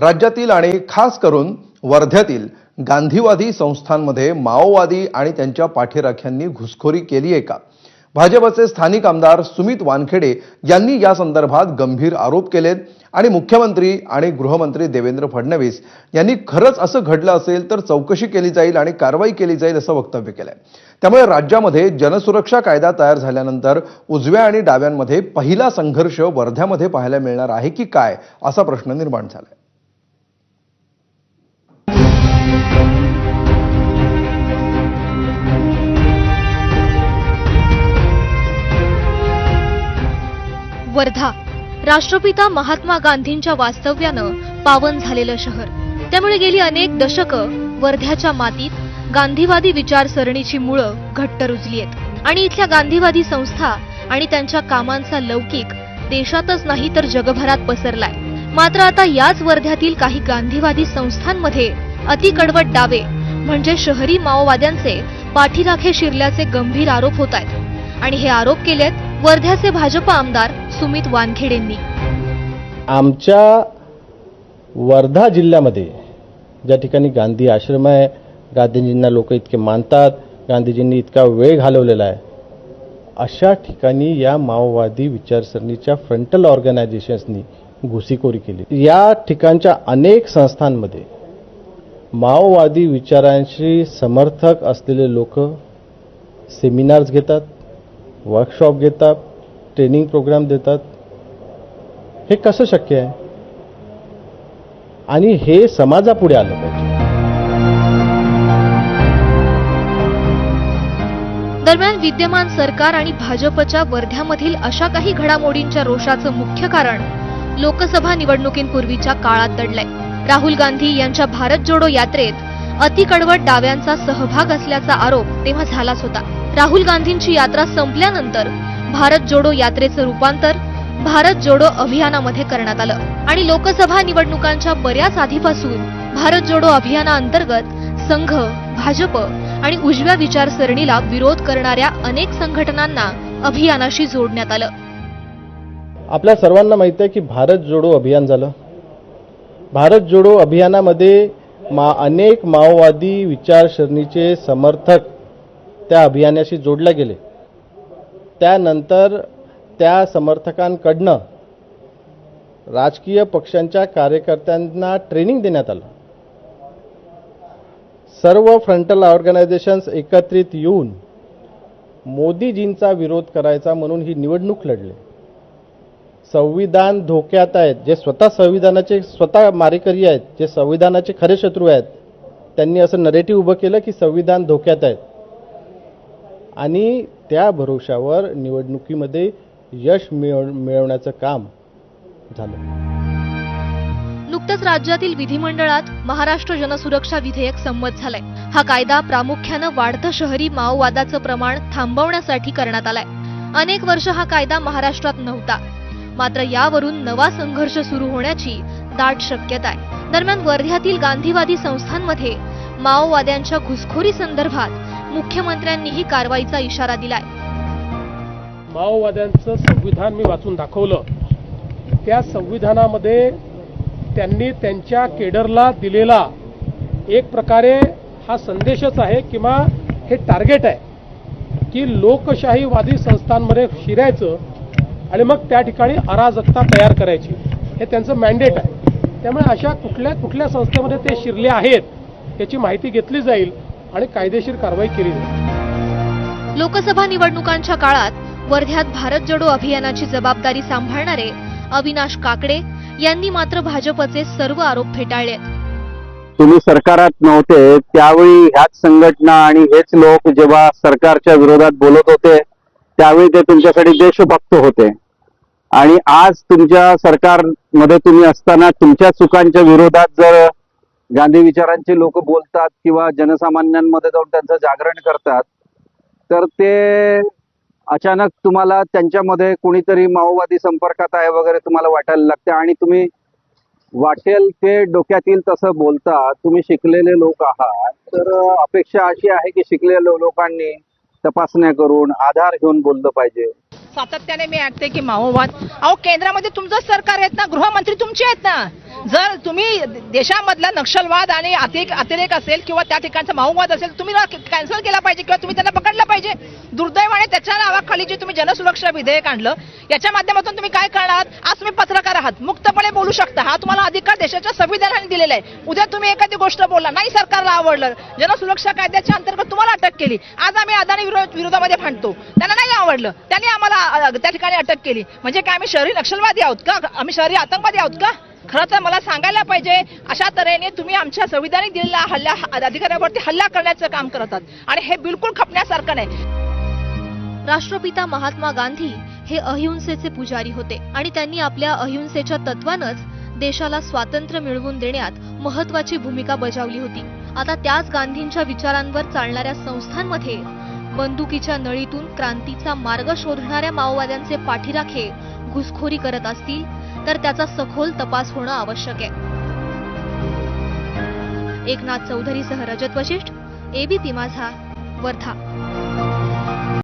राज्यातील आणि खास करून वर्ध्यातील गांधीवादी संस्थांमध्ये माओवादी आणि त्यांच्या पाठीराख्यांनी घुसखोरी केली आहे का? भाजपचे स्थानिक आमदार सुमित वानखेडे यांनी या संदर्भात गंभीर आरोप केलेत आणि मुख्यमंत्री आणि गृहमंत्री देवेंद्र फडणवीस यांनी खरंच असं घडलं असेल तर चौकशी केली जाईल आणि कारवाई केली जाईल असं वक्तव्य केलंय. त्यामुळे राज्यामध्ये जनसुरक्षा कायदा तयार झाल्यानंतर उजव्या आणि डाव्यांमध्ये पहिला संघर्ष वर्ध्यामध्ये पाहायला मिळणार आहे की काय असा प्रश्न निर्माण झालाय. वर्धा. राष्ट्रपिता महात्मा गांधींच्या वास्तव्यानं पावन झालेलं शहर. त्यामुळे गेली अनेक दशकं वर्ध्याच्या मातीत गांधीवादी विचारसरणीची मुळं घट्ट रुजली आहेत आणि इथल्या गांधीवादी संस्था आणि त्यांच्या कामांचा लौकिक देशातच नाही तर जगभरात पसरलाय. मात्र आता याच वर्ध्यातील काही गांधीवादी संस्थांमध्ये अतिकडवट डावे म्हणजे शहरी माओवाद्यांचे पाठीराखे शिरल्याचे गंभीर आरोप होत आहेत आणि हे आरोप केलेत वर्ध्याचे भाजप आमदार सुमित वानखेडेंनी. आमच्या वर्धा जिल्ह्यामध्ये ज्या ठिकाणी गांधी आश्रम आहे गांधीजींना लोक इतके मानतात गांधीजींनी इतका वेळ घालवलेला आहे अशा ठिकाणी या माओवादी विचारसरणीच्या फ्रंटल ऑर्गनायझेशन्सनी घुसीखोरी केली. या ठिकाणच्या अनेक संस्थांमध्ये माओवादी विचारांशी समर्थक असलेले लोक सेमिनार्स घेतात वर्कशॉप घेतात ट्रेनिंग प्रोग्राम देतात हे कसं शक्य आहे? आणि हे समाजापुढे आलं पाहिजे. दरम्यान विद्यमान सरकार आणि भाजपच्या वर्ध्यामधील अशा काही घडामोडींच्या रोषाचं मुख्य कारण लोकसभा निवडणुकींपूर्वीच्या काळात दडलंय. राहुल गांधी यांच्या भारत जोडो यात्रेत अतिकडवट डाव्यांचा सहभाग असल्याचा आरोप तेव्हा झालाच होता. राहुल गांधींची यात्रा संपल्यानंतर भारत जोडो यात्रेचं रूपांतर भारत जोडो अभियानामध्ये करण्यात आलं. आणि लोकसभा निवडणुकांच्या बऱ्याच आधीपासून भारत जोडो अभियानाअंतर्गत संघ भाजप आणि उजव्या विचारसरणीला विरोध करणाऱ्या अनेक संघटनांना अभियानाशी जोडण्यात आलं. आपल्या सर्वांना माहिती आहे की भारत जोडो अभियान झालं. भारत जोडो अभियानामध्ये मा अनेक माओवादी विचारसरणीचे समर्थक त्या अभियानाशी जोडले गेले. त्यानंतर त्या समर्थकांकडनं राजकीय पक्षांच्या कार्यकर्त्यांना ट्रेनिंग देण्यात आलं. सर्व फ्रंटल ऑर्गनायझेशन्स एकत्रित येऊन मोदीजींचा विरोध करायचा म्हणून ही निवडणूक लढली. संविधान धोक्यात आहेत. जे स्वतः संविधानाचे स्वतः मारेकरी आहेत जे संविधानाचे खरे शत्रू आहेत त्यांनी असं नरेटिव्ह उभं केलं की संविधान धोक्यात आहेत. आणि त्या भरोशावर निवडणुकीमध्ये यश मिळव मिळवण्याचं काम झालं. नुकतंच राज्यातील विधिमंडळात महाराष्ट्र जनसुरक्षा विधेयक संमत झालंय. हा कायदा प्रामुख्यानं वाढतं शहरी माओवादाचं प्रमाण थांबवण्यासाठी करण्यात आलाय. अनेक वर्ष हा कायदा महाराष्ट्रात नव्हता. मात्र यावरून नवा संघर्ष सुरू होण्याची दाट शक्यता आहे. दरम्यान वर्ध्यातील गांधीवादी संस्थांमध्ये माओवाद्यांच्या घुसखोरी संदर्भात मुख्यमंत्र्यांनीही कारवाईचा इशारा दिलाय. माओवाद्यांचं संविधान मी वाचून दाखवलं. त्या संविधानामध्ये त्यांनी त्यांच्या केडरला दिलेला एक प्रकारे हा संदेशच आहे किंवा हे टार्गेट आहे की लोकशाहीवादी संस्थांमध्ये शिरायचं आणि मग त्या ठिकाणी अराजकता तयार करायची. हे त्यांचं मॅन्डेट आहे. त्यामुळे अशा कुठल्या कुठल्या संस्थेमध्ये ते शिरले आहेत याची माहिती घेतली जाईल. आणि कायदेशीर कारवाई केली जाईल. लोकसभा निवडणुकांच्या काळात वर्ध्यात भारत जोडो अभियानाची जबाबदारी सांभाळणारे अविनाश काकडे यांनी मात्र भाजपचे सर्व आरोप फेटाळले तुम्ही सरकारात नव्हते त्यावेळी ह्याच संघटना आणि हेच लोक जेव्हा सरकारच्या विरोधात बोलत होते त्यावेळी ते तुमच्यासाठी देशभक्त होते. आणि आज तुमच्या सरकारमध्ये तुम्ही असताना तुमच्या चुकांच्या विरोधात जर गांधी विचारांचे लोक बोलतात किंवा जनसामान्यांमध्ये जाऊन त्यांचं जागरण करतात तर ते अचानक तुम्हाला त्यांच्यामध्ये कुणीतरी माओवादी संपर्कात आहे वगैरे तुम्हाला वाटायला लागते आणि तुम्ही वाटेल ते डोक्यातील तसं बोलता तुम्ही शिकलेले लोक आहात तर अपेक्षा अशी आहे की शिकलेल्या लोकांनी तपासण्या करून आधार घेऊन बोललं पाहिजे. सातत्याने मी ऐकते की माओवाद अहो केंद्रामध्ये तुमचं सरकार आहेत ना गृहमंत्री तुमचे आहेत ना? जर तुम्ही देशामधला नक्षलवाद आणि अतिरेक अतिरेक असेल किंवा त्या ठिकाणचा माओवाद असेल तुम्ही कॅन्सल केला पाहिजे किंवा तुम्ही त्यांना पकडलं पाहिजे. दुर्दैवाने त्याच्या नावाखाली जे तुम्ही जनसुरक्षा विधेयक आणलं याच्या माध्यमातून तुम्ही काय करणार? आज तुम्ही पत्रकार आहात. मुक्तपणे बोलू शकता. हा तुम्हाला अधिकार देशाच्या संविधानाने दिलेला आहे. उद्या तुम्ही एखादी गोष्ट बोलला नाही सरकारला आवडलं जनसुरक्षा कायद्याच्या अंतर्गत तुम्हाला अटक केली. आज आम्ही अदानी विरोध विरोधामध्ये भांडतो. त्यांना नाही आवडलं. त्यांनी आम्हाला त्या ठिकाणी अटक केली. म्हणजे काय आम्ही शहरी नक्षलवादी आहोत का? आम्ही शहरी आतंकवादी आहोत का? खरं तर मला सांगायला पाहिजे अशा तऱ्हेने तुम्ही आमच्या संविधानिक दिलेल्या हल्ल्या अधिकाऱ्यावरती हल्ला करण्याचं काम करत आहात. आणि हे बिलकुल खपण्यासारखं नाही. राष्ट्रपिता महात्मा गांधी हे अहिंसेचे पुजारी होते आणि त्यांनी आपल्या अहिंसेच्या तत्वानंच देशाला स्वातंत्र्य मिळवून देण्यात महत्वाची भूमिका बजावली होती. आता त्याच गांधींच्या विचारांवर चालणाऱ्या संस्थांमध्ये बंदुकीच्या नळीतून क्रांतीचा मार्ग शोधणाऱ्या माओवाद्यांचे पाठीराखे घुसखोरी करत असतील तर त्याचा सखोल तपास होणं आवश्यक आहे. एकनाथ चौधरीसह रजत वशिष्ठ एबीपी माझा वर्धा.